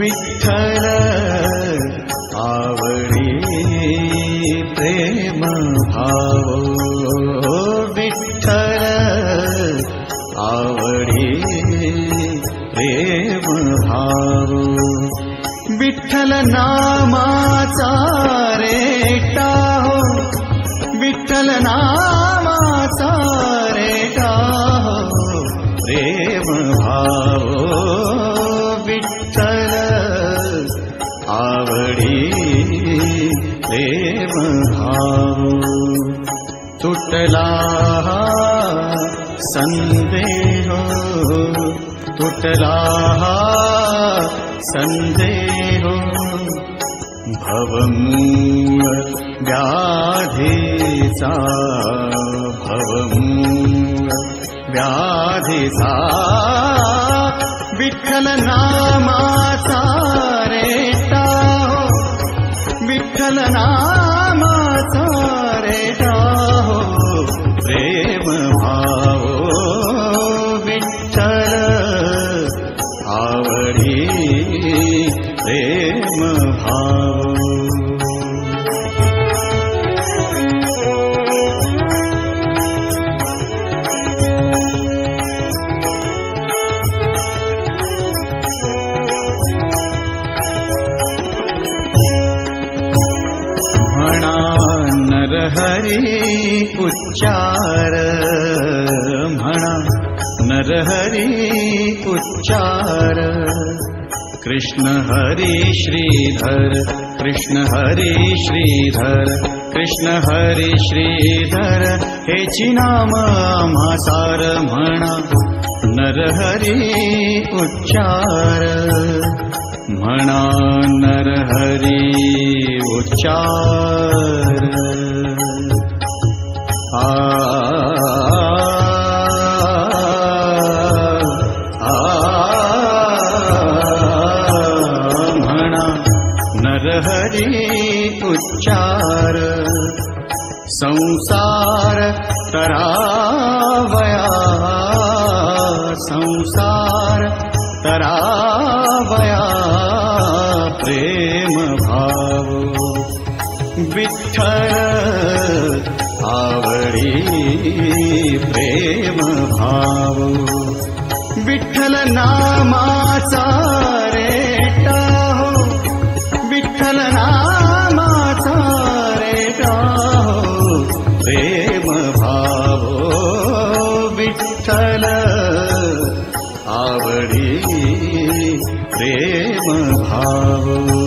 विठ्ठल आवडी प्रेम भाव। विठ्ठल आवडी प्रेम भाव। विठ्ठल नामाचा भाव संदेह। तुटला संदेह। भवमूळ व्याधीचा भवमूळ व्याधीचा विठ्ठल नरहरी उच्चार म्हणा नरहरी उच्चार। कृष्ण हरी श्रीधर कृष्ण हरी श्रीधर कृष्ण हरी श्रीधर। हेची नाम आम्हासार म्हणा नरहरी उच्चार। म्हणा नरहरी उच्चार नरहरी उच्चार संसार तरावया। संसार तरावया। प्रेम भाव। विठ्ठल आवडी प्रेम भाव। विठ्ठल नामाचा आवडी प्रेम भाव